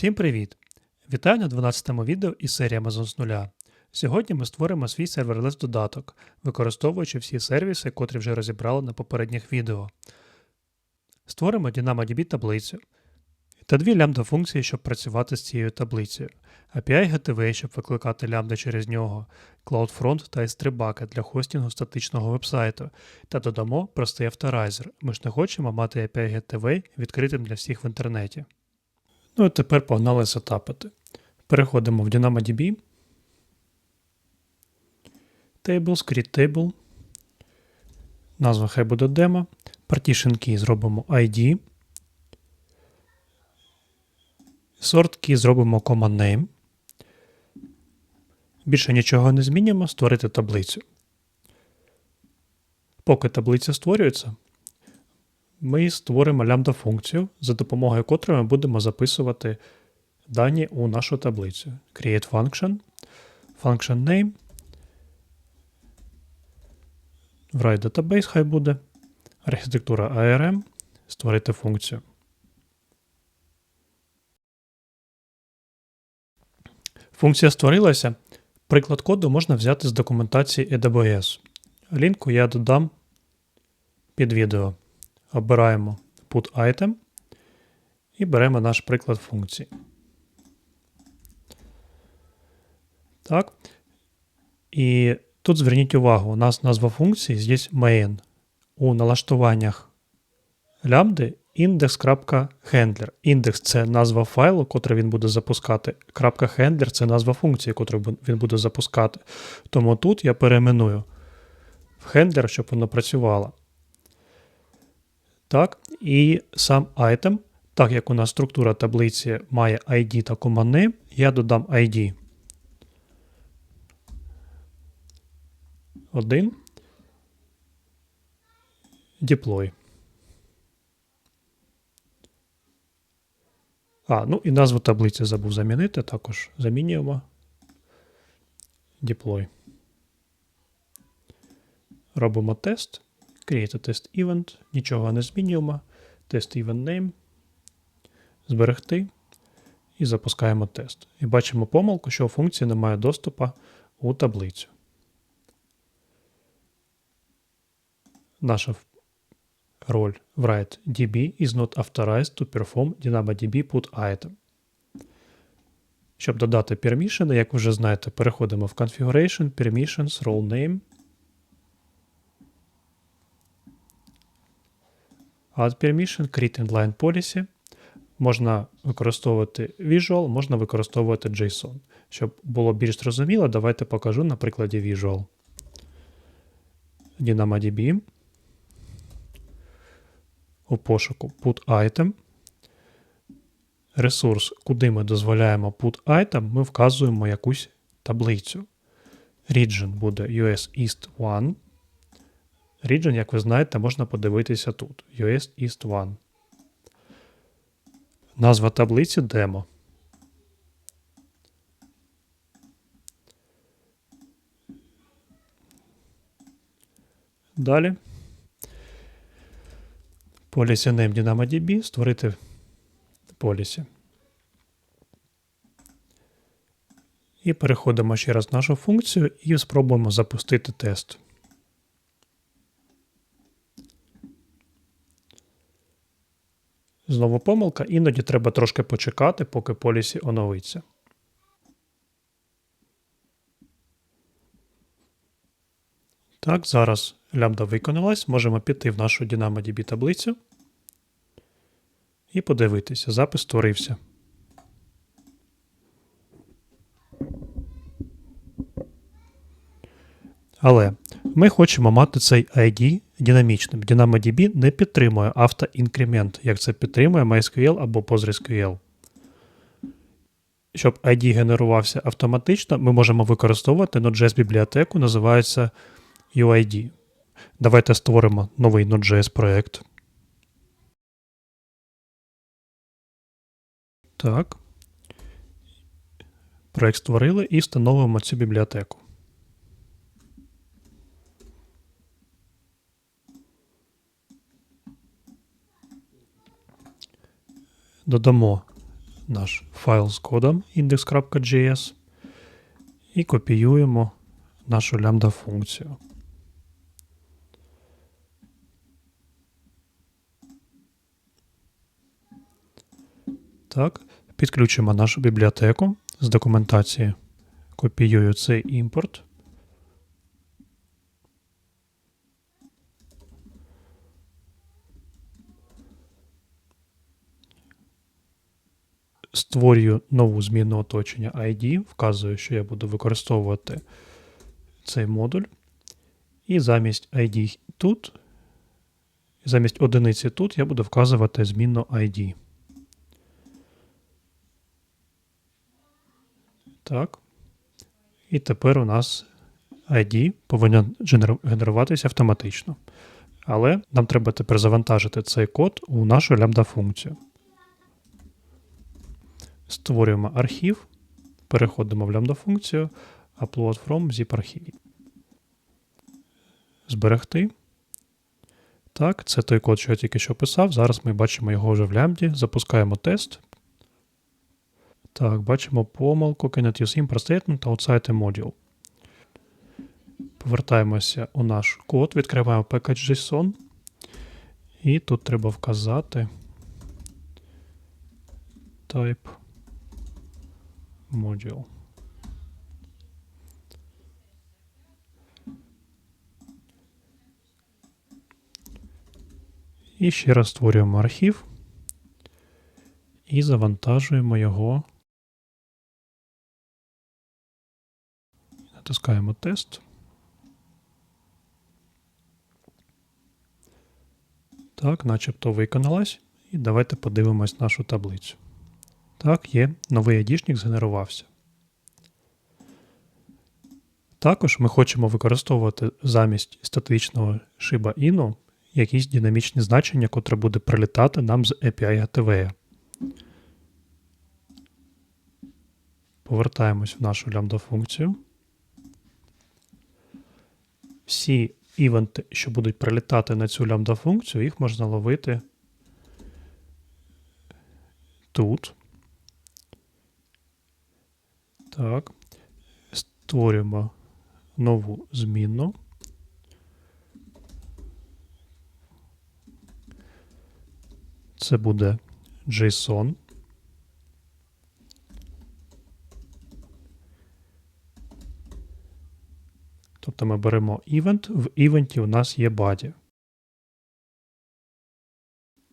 Всім привіт! Вітаю на 12-му відео із серії Amazon з нуля. Сьогодні ми створимо свій серверлес додаток, використовуючи всі сервіси, котрі вже розібрали на попередніх відео. Створимо DynamoDB таблицю та дві лямбда функції, щоб працювати з цією таблицею. API Gateway, щоб викликати лямбда через нього, CloudFront та S3 Bucket для хостінгу статичного вебсайту, та додамо простий авторайзер. Ми ж не хочемо мати API Gateway відкритим для всіх в інтернеті. Ну і тепер погнали сетапити. Переходимо в DynamoDB. Tables, create table. Назва хай буде demo. Partition key зробимо ID. Sort key зробимо command name. Більше нічого не змінюємо, створити таблицю. Поки таблиця створюється, ми створимо лямбда функцію, за допомогою котрої ми будемо записувати дані у нашу таблицю. Create function, function name. Write database хай буде. Архітектура ARM. Створити функцію. Функція створилася. Приклад коду можна взяти з документації AWS. Лінку я додам під відео. Обираємо Put Item і беремо наш приклад функції. Так. І тут зверніть увагу, у нас назва функції здесь main. У налаштуваннях лямбди index.handler. Індекс це назва файлу, котрий він буде запускати. .handler це назва функції, котру він буде запускати. Тому тут я перейменую в handler, щоб воно працювало. Так, І сам item, так як у нас структура таблиці має ID та command я додам ID. 1. Deploy. А, ну і назву таблиці забув замінити, також замінюємо. Deploy. Робимо тест. Create a test event, нічого не змінюємо. Test event name. Зберегти. І запускаємо тест. І бачимо помилку, що у функції немає доступу у таблицю. Наша роль write DB is not authorized to perform DynamoDB put item. Щоб додати permission, як ви вже знаєте, переходимо в Configuration, Permissions, Role Name. Add permission, create inline policy. Можна використовувати Visual, можна використовувати JSON. Щоб було більш зрозуміло, давайте покажу на прикладі Visual. DynamoDB. У пошуку Put Item. Ресурс, куди ми дозволяємо Put Item, ми вказуємо якусь таблицю. Region буде US East 1. Region, як ви знаєте, можна подивитися тут. US East 1. Назва таблиці демо. Далі. Policy name DynamoDB. Створити полісі. І переходимо ще раз в нашу функцію і спробуємо запустити тест. Знову помилка, іноді треба трошки почекати, поки полісі оновиться. Так, зараз лямбда виконалась. Можемо піти в нашу DynamoDB таблицю і подивитися, запис створився. Але ми хочемо мати цей ID динамічним. DynamoDB не підтримує автоінкремент, як це підтримує MySQL або PostgreSQL. Щоб ID генерувався автоматично, ми можемо використовувати Node.js бібліотеку, називається UID. Давайте створимо новий Node.js проєкт. Так. Проєкт створили і встановимо цю бібліотеку. Додамо наш файл з кодом index.js і копіюємо нашу лямбда функцію. Так, підключимо нашу бібліотеку з документації. Копіюю цей імпорт. Створюю нову змінну оточення ID, вказую, що я буду використовувати цей модуль. І замість ID тут, замість одиниці тут я буду вказувати змінну ID. Так. І тепер у нас ID повинен генеруватися автоматично. Але нам треба тепер завантажити цей код у нашу лямбда функцію. Створюємо архів, переходимо в лямбда функцію, upload from zip архів. Зберегти. Так, це той код, що я тільки що писав. Зараз ми бачимо його вже в лямбді. Запускаємо тест. Так, бачимо помилку cannot use import statement outside a module. Повертаємося у наш код, відкриваємо package.json. І тут треба вказати type module. І ще раз створюємо архів і завантажуємо його. Натискаємо тест. Так, начебто виконалась. І давайте подивимось нашу таблицю. Так, є, новий айдішник згенерувався. Також ми хочемо використовувати замість статичного шиба іну якісь динамічні значення, котре буде прилітати нам з API Gateway. Повертаємось в нашу лямбда функцію. Всі івенти, що будуть прилітати на цю лямбда функцію, їх можна ловити тут. Так. Створюємо нову змінну. Це буде JSON. Тобто ми беремо івент, в івенті у нас є body.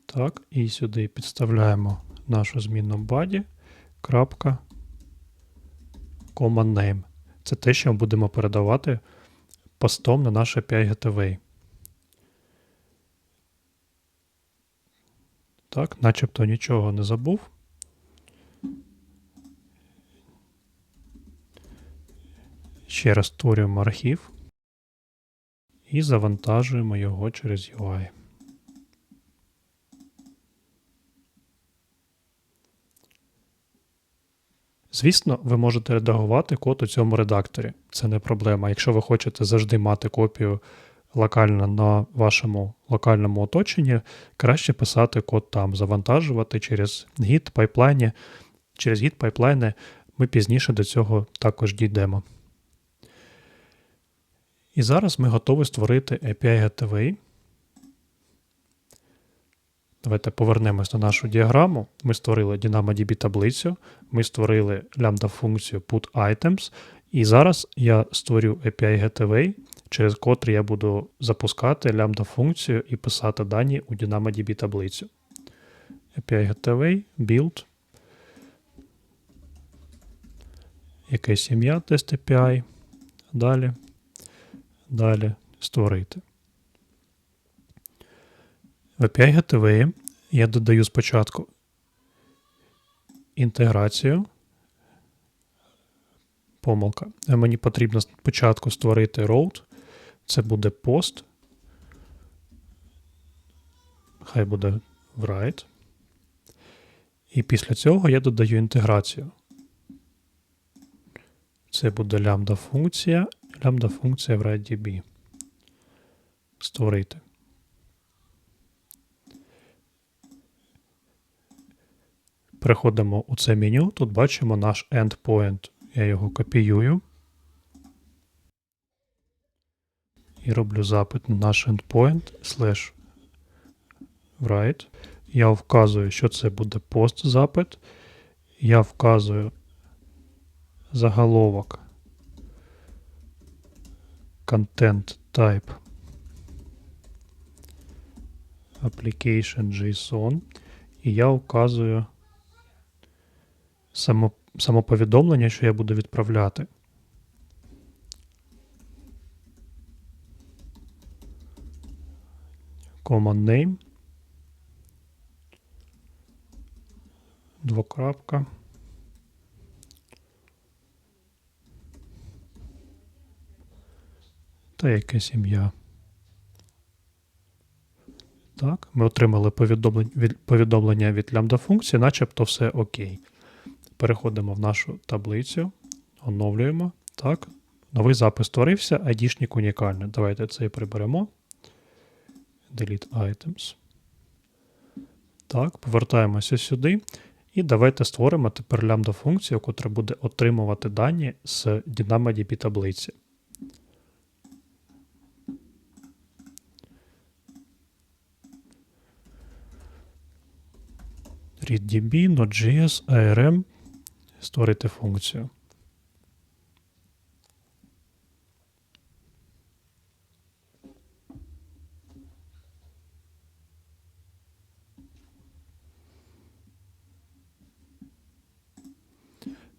Так, і сюди підставляємо нашу змінну body. крапка, common name. Це те, що ми будемо передавати постом на наш API Gateway. Так, начебто нічого не забув. Ще раз створюємо архів і завантажуємо його через UI. Звісно, ви можете редагувати код у цьому редакторі. Це не проблема. Якщо ви хочете завжди мати копію локально на вашому локальному оточенні, краще писати код там, завантажувати через Git пайплайні. Через Git пайплайни ми пізніше до цього також дійдемо. І зараз ми готові створити API Gateway. Давайте повернемось на нашу діаграму. Ми створили DynamoDB таблицю, ми створили лямбда функцію putItems, і зараз я створю API Gateway, через котрий я буду запускати лямбда функцію і писати дані у DynamoDB таблицю. API Gateway, build. Якесь ім'я test API. Далі. Далі створити. В API Gateway я додаю спочатку інтеграцію. Помилка. Мені потрібно спочатку створити road. Це буде пост. Хай буде write. І після цього я додаю інтеграцію. Це буде лямбда функція, лямбда функція в WriteDB. Створити. Переходимо у це меню. Тут бачимо наш endpoint. Я його копіюю. І роблю запит на наш endpoint slash write. Я вказую, що це буде пост запит. Я вказую заголовок content type application JSON. І я вказую само, само що я буду відправляти. Common name. Двокрапка. Та якесь ім'я. Так, ми отримали повідомлення від, повідомлення від лямбда функції, начебто все окей. Переходимо в нашу таблицю, оновлюємо. Так, новий запис створився, айдішник унікальний. Давайте це приберемо. Delete items. Так, повертаємося сюди. І давайте створимо тепер лямбда функцію, яка буде отримувати дані з DynamoDB таблиці. readdb, Node.js, ARM, створити функцію.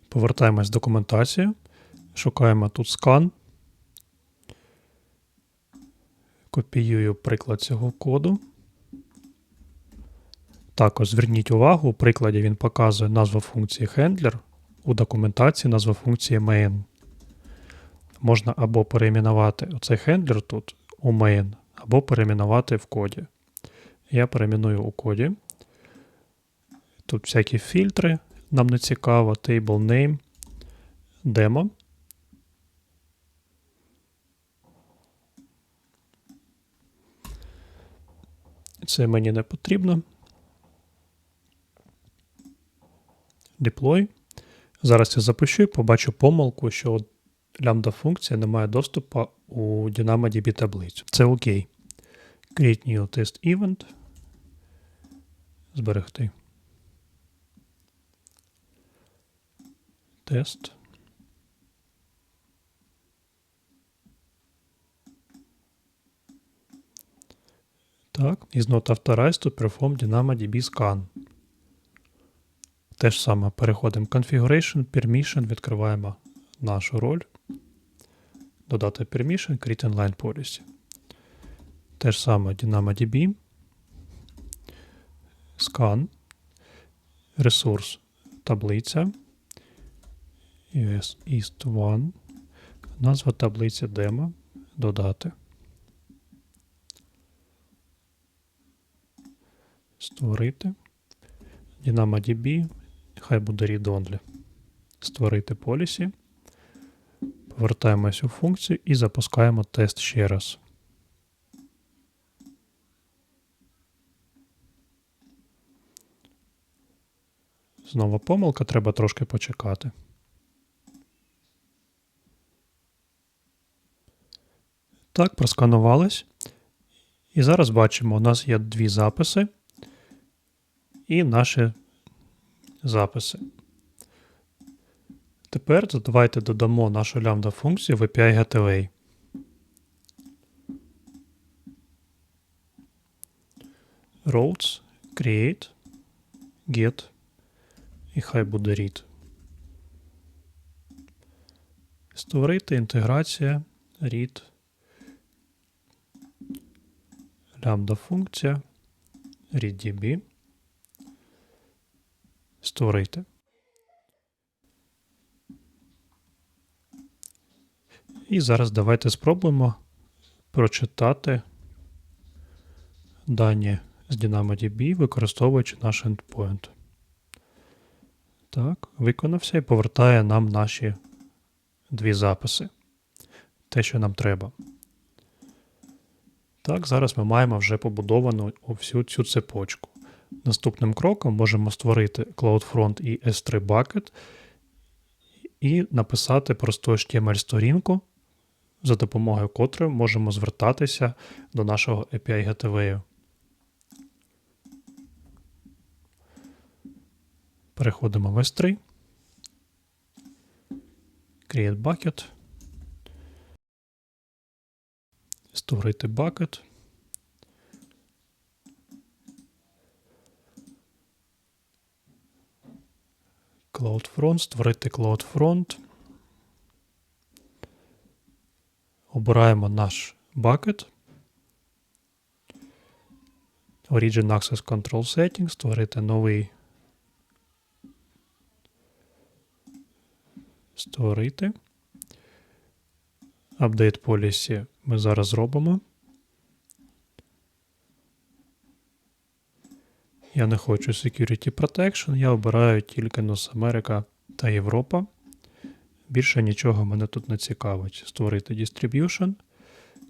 Повертаємось в документацію, шукаємо тут скан. Копіюю приклад цього коду. Також зверніть увагу, у прикладі він показує назву функції handler, у документації назву функції main. Можна або перейменувати оцей хендлер тут у main, або перейменувати в коді. Я перейменую у коді. Тут всякі фільтри, нам не цікаво, table name, demo. Це мені не потрібно. deploy. Зараз я запишу і побачу помилку, що лямбда функція не має доступу у DynamoDB таблицю. Це окей. Create new test event. Зберегти. Тест. Так, is not authorized perform DynamoDB scan. Те ж саме переходимо в Configuration, Permission, відкриваємо нашу роль. Додати Permission, Create Inline Policy. Те ж саме DynamoDB, Scan, ресурс, таблиця, US East 1, назва таблиці демо, додати. Створити. DynamoDB, Хай буде read-only. Створити полісі. Повертаємось у функцію і запускаємо тест ще раз. Знову помилка, треба трошки почекати. Так, просканувались. І зараз бачимо, у нас є дві записи і наші записи. Тепер давайте додамо нашу лямбда функцію в API Gateway. Routes, create, get і хай буде read. Створити інтеграція read. Лямбда функція readdb створити. І зараз давайте спробуємо прочитати дані з DynamoDB, використовуючи наш endpoint. Так, виконався і повертає нам наші дві записи. Те, що нам треба. Так, зараз ми маємо вже побудовану всю цю цепочку. Наступним кроком можемо створити CloudFront і S3 Bucket і написати просту HTML-сторінку, за допомогою котрої можемо звертатися до нашого API Gateway. Переходимо в S3. Create bucket. Створити bucket. CloudFront, створити CloudFront. Обираємо наш bucket. Origin Access Control Setting, створити новий. Створити. Update Policy ми зараз зробимо. Я не хочу Security Protection, я обираю тільки North America та Європа. Більше нічого мене тут не цікавить. Створити Distribution.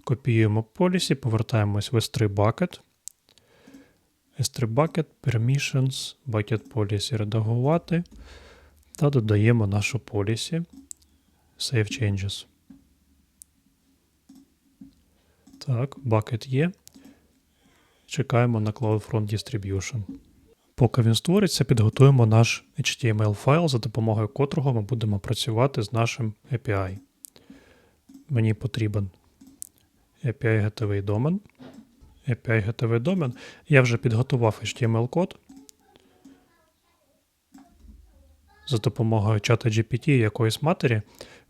Копіюємо Policy, повертаємось в S3 Bucket. S3 Bucket, Permissions, Bucket Policy редагувати. Та додаємо нашу Policy Save Changes. Так, bucket є. Чекаємо на CloudFront Distribution. Поки він створиться, підготуємо наш HTML файл, за допомогою котрого ми будемо працювати з нашим API. Мені потрібен API Gateway домен. API Gateway домен. Я вже підготував HTML-код. За допомогою чата GPT якоїсь матері.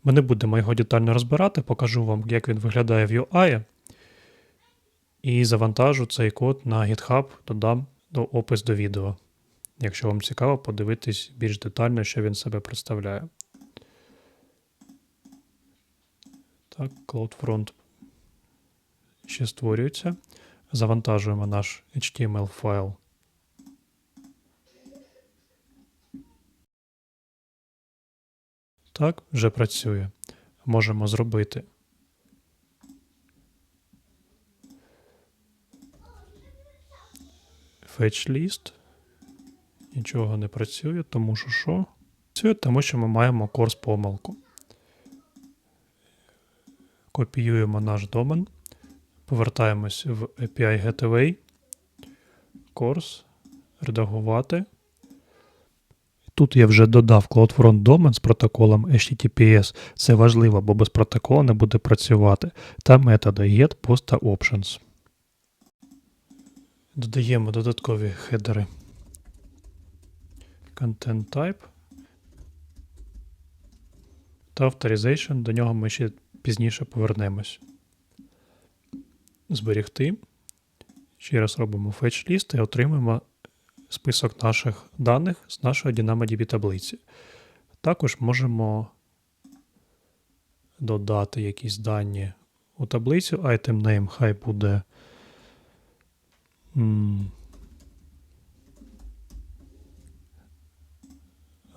Ми не будемо його детально розбирати, покажу вам, як він виглядає в UI. І завантажу цей код на GitHub, додам до опис до відео. Якщо вам цікаво, подивитись більш детально, що він себе представляє. Так, CloudFront ще створюється. Завантажуємо наш HTML файл. Так, вже працює. Можемо зробити fetch list. Нічого не працює, тому що що? Працює, тому що ми маємо корс помилку. Копіюємо наш домен, повертаємось в API Gateway, course, редагувати. Тут я вже додав CloudFront домен з протоколом HTTPS. Це важливо, бо без протоколу не буде працювати. Та методи get, post options. Додаємо додаткові хедери. Content type. Та Authorization, до нього ми ще пізніше повернемось. Зберігти. Ще раз робимо fetch list і отримаємо список наших даних з нашої DynamoDB таблиці. Також можемо додати якісь дані у таблицю. Item name хай буде.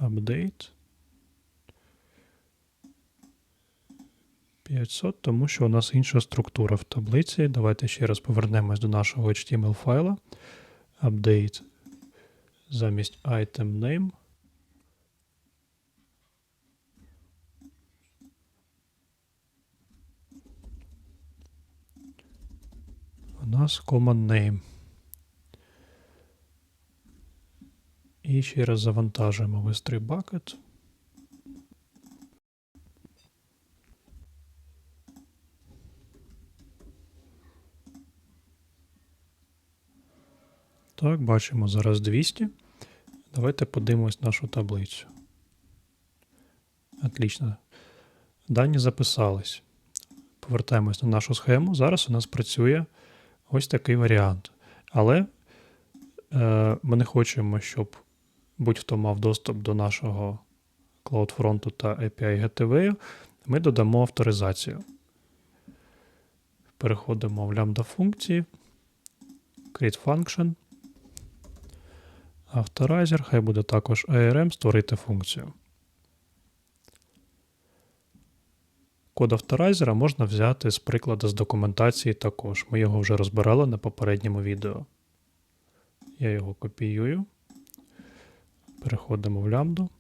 Update. 500, тому що у нас інша структура в таблиці. Давайте ще раз повернемось до нашого HTML файла. Update замість item name. У нас common name. І ще раз завантажуємо в S3 bucket. Так, бачимо зараз 200. Давайте подивимось нашу таблицю. Отлично. Дані записались. Повертаємось на нашу схему. Зараз у нас працює ось такий варіант. Але е, ми не хочемо, щоб будь-хто мав доступ до нашого CloudFront та API Gateway. Ми додамо авторизацію. Переходимо в лямбда функції, create function. Авторайзер, хай буде також ARM створити функцію. Код авторайзера можна взяти з прикладу з документації також. Ми його вже розбирали на попередньому відео. Я його копіюю. Переходимо в лямбду.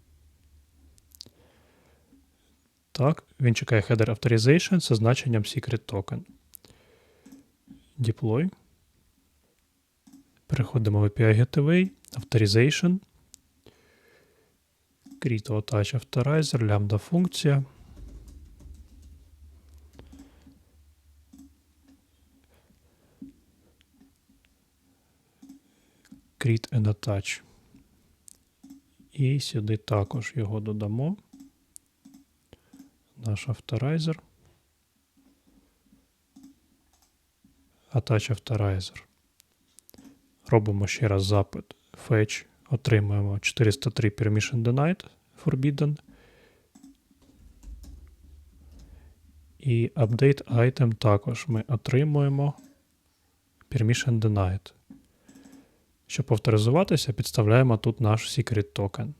Так, він чекає header authorization з значенням secret token. Deploy. Переходимо в API Gateway, Authorization. Create Attach Authorizer, лямбда функція. Create and Attach. І сюди також його додамо. Наш авторайзер. Attach Authorizer. Робимо ще раз запит. Fetch. Отримуємо 403 Permission Denied Forbidden. І Update Item також ми отримуємо Permission Denied. Щоб авторизуватися, підставляємо тут наш secret токен.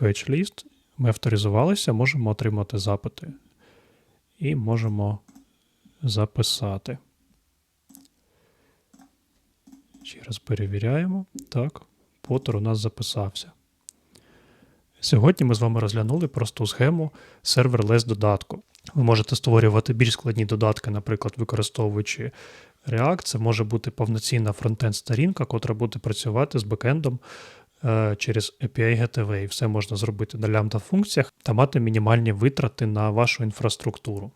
Fetch list. Ми авторизувалися, можемо отримати запити. І можемо записати. Ще раз перевіряємо. Так, Поттер у нас записався. Сьогодні ми з вами розглянули просту схему сервер-лес додатку. Ви можете створювати більш складні додатки, наприклад, використовуючи React. Це може бути повноцінна фронтенд сторінка, котра буде працювати з бекендом е, через API GTV. І Все можна зробити на лямбда функціях та мати мінімальні витрати на вашу інфраструктуру.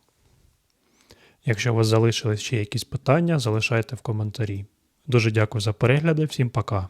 Якщо у вас залишились ще якісь питання, залишайте в коментарі. Дуже дякую за перегляди, всім пока.